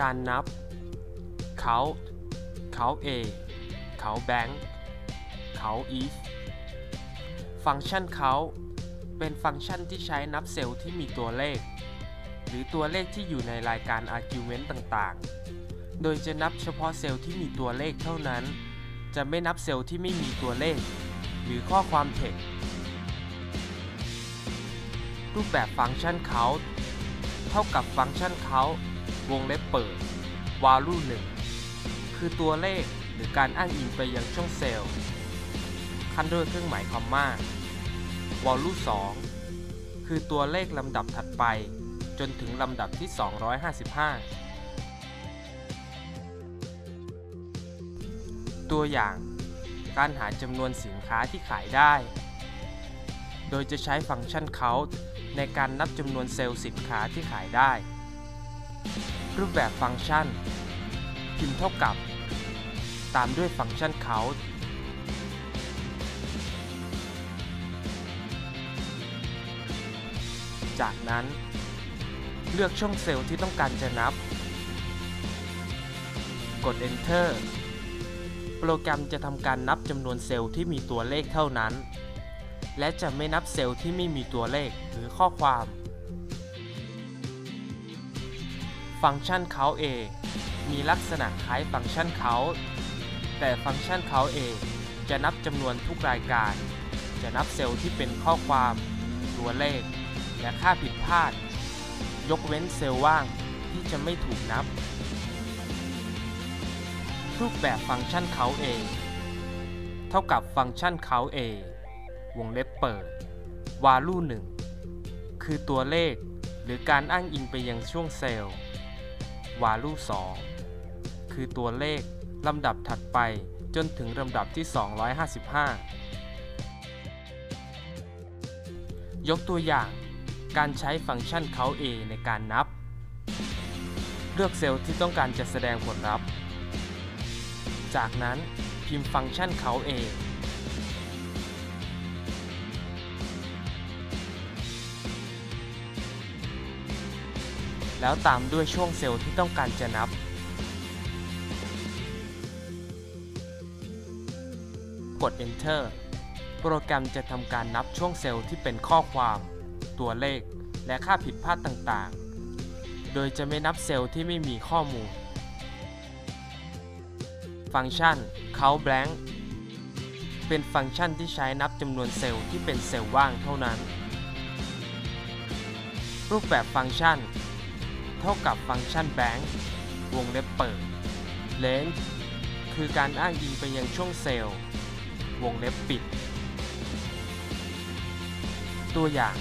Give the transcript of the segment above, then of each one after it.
การนับ count count a count bank count if ฟังก์ชัน count เป็นฟังก์ชันที่ใช้นับเซลล์ที่มีตัวเลข หรือตัวเลขที่อยู่ในรายการ argument ต่างๆ โดยจะนับเฉพาะเซลล์ที่มีตัวเลขเท่านั้น จะไม่นับเซลล์ที่ไม่มีตัวเลข หรือข้อความ text รูปแบบฟังก์ชัน count เท่ากับฟังก์ชัน count วงเล็บเปิด value 1 คือตัวเลขหรือการอ้างอิงไปยังช่องเซลล์ ขั้นด้วยเครื่องหมายคอมมา value 2 คือตัวเลขลำดับถัดไป จนถึงลำดับที่ 255 ตัวอย่างการหาจำนวนสินค้าที่ขายได้ โดยจะใช้ฟังก์ชัน count ในการนับจำนวนเซลล์สินค้าที่ขายได้ รูปแบบฟังก์ชัน พิมพ์เท่ากับ ตามด้วยฟังก์ชัน count จากนั้น เลือกช่องเซลล์ที่ต้องการจะนับ กด Enter โปรแกรมจะทำการนับจำนวนเซลล์ที่มีตัวเลขเท่านั้น และจะไม่นับเซลล์ที่ไม่มีตัวเลขหรือข้อความ ฟังก์ชัน count a มีลักษณะคล้ายฟังก์ชัน count แต่ฟังก์ชัน count a จะนับจำนวนทุกรายการ จะนับเซลล์ที่เป็นข้อความ ตัวเลข และค่าผิดพลาด ยกเว้นเซลล์ว่างที่จะไม่ถูกนับ รูปแบบฟังก์ชัน count a เท่ากับฟังก์ชัน count a วงเล็บเปิด value 1 คือตัวเลขหรือการอ้างอิงไปยังช่วงเซลล์ value 2 คือตัวเลขลำดับถัดไปจนถึงลำดับที่ 255 ยกตัวอย่างการใช้ฟังก์ชัน count a ในการนับ เลือกเซลล์ที่ต้องการจะแสดงผลลัพธ์ จากนั้นพิมพ์ฟังก์ชัน count a แล้วตามด้วยช่วงเซลล์ที่ต้องการจะนับ กด Enter โปรแกรมจะทำการนับช่วงเซลล์ที่เป็นข้อความ ตัวเลข และค่าผิดพลาดต่างๆ โดยจะไม่นับเซลล์ที่ไม่มีข้อมูล ฟังก์ชัน count blank เป็นฟังก์ชันที่ใช้นับจำนวนเซลล์ที่เป็นเซลล์ว่างเท่านั้นรูปแบบฟังก์ชัน เท่ากับฟังก์ชัน bank วงเล็บเปิด range คือการอ้างอิงไปยังช่วงเซลล์ วงเล็บปิด ตัวอย่าง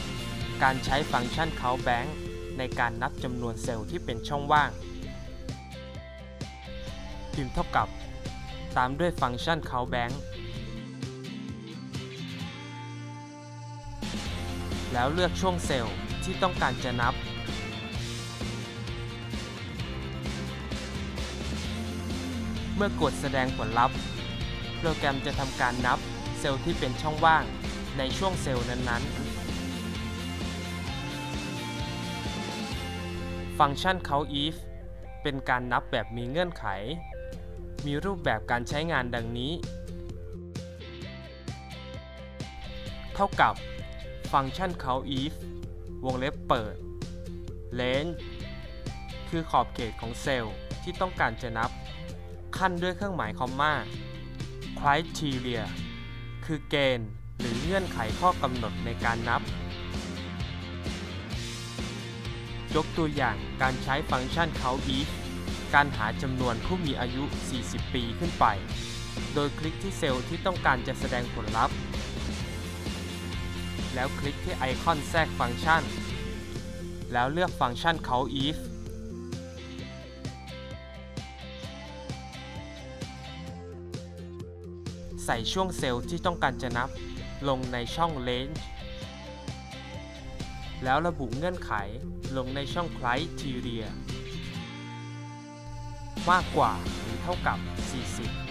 การใช้ฟังก์ชัน count bank ในการนับจำนวนเซลล์ที่เป็นช่องว่าง พิมพ์เท่ากับ ตามด้วยฟังก์ชัน count bank แล้วเลือกช่วงเซลล์ที่ต้องการจะนับ มื่อกดแสดงผลลัพธ์ โปรแกรมจะทำการนับเซลล์ที่เป็นช่องว่างในช่วงเซลล์นั้นๆ ฟังก์ชัน count if เป็นการนับแบบมีเงื่อนไข มีรูปแบบการใช้งานดังนี้ เท่ากับฟังก์ชัน count if วงเล็บเปิด range คือขอบเขตของเซลล์ที่ต้องการจะนับ ขั้นด้วยเครื่องหมายคอมมา criteria คือเกณฑ์หรือเงื่อนไขข้อกำหนดในการนับ ยกตัวอย่างการใช้ฟังก์ชัน count if การหาจำนวนผู้มีอายุ 40 ปีขึ้นไป โดยคลิกที่เซลล์ที่ต้องการจะแสดงผลลัพธ์ แล้วคลิกที่ไอคอนแทรกฟังก์ชัน แล้วเลือกฟังก์ชัน count if ใส่ช่วงเซลล์ที่ต้องการจะนับลงในช่อง range แล้วระบุเงื่อนไขลงในช่อง criteria มากกว่าหรือเท่ากับ 40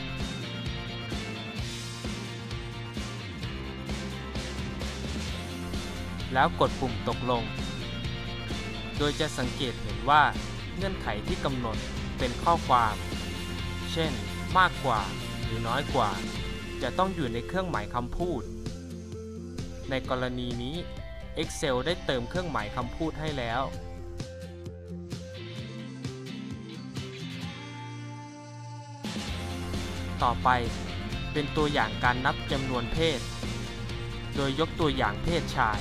แล้วกดปุ่มตกลง โดยจะสังเกตเห็นว่าเงื่อนไขที่กำหนดเป็นข้อความ เช่น มากกว่าหรือน้อยกว่า จะต้องอยู่ในเครื่องหมายคำพูด ในกรณีนี้ Excel ได้เติมเครื่องหมายคำพูดให้แล้ว ต่อไปเป็นตัวอย่างการนับจำนวนเพศ โดยยกตัวอย่างเพศชาย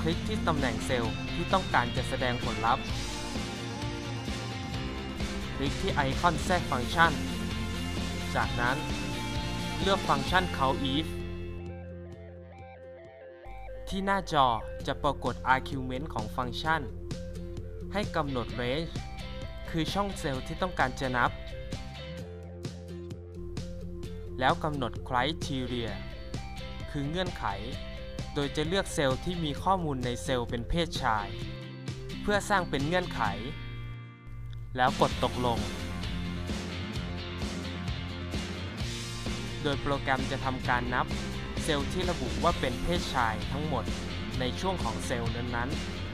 คลิกที่ตำแหน่งเซลล์ที่ต้องการจะแสดงผลลัพธ์ คลิกที่ไอคอนแทรกฟังก์ชัน จากนั้น เลือกฟังก์ชัน count if ที่หน้าจอจะปรากฏ argument ของฟังก์ชัน ให้กำหนด range คือช่องเซลล์ที่ต้องการจะนับ แล้วกำหนด criteria คือเงื่อนไข โดยจะเลือกเซลล์ที่มีข้อมูลในเซลล์เป็นเพศชาย เพื่อสร้างเป็นเงื่อนไข แล้วกดตกลง โดยโปรแกรมจะทำการนับ เซลล์ที่ระบุว่าเป็นเพศชายทั้งหมดในช่วงของเซลล์นั้นๆ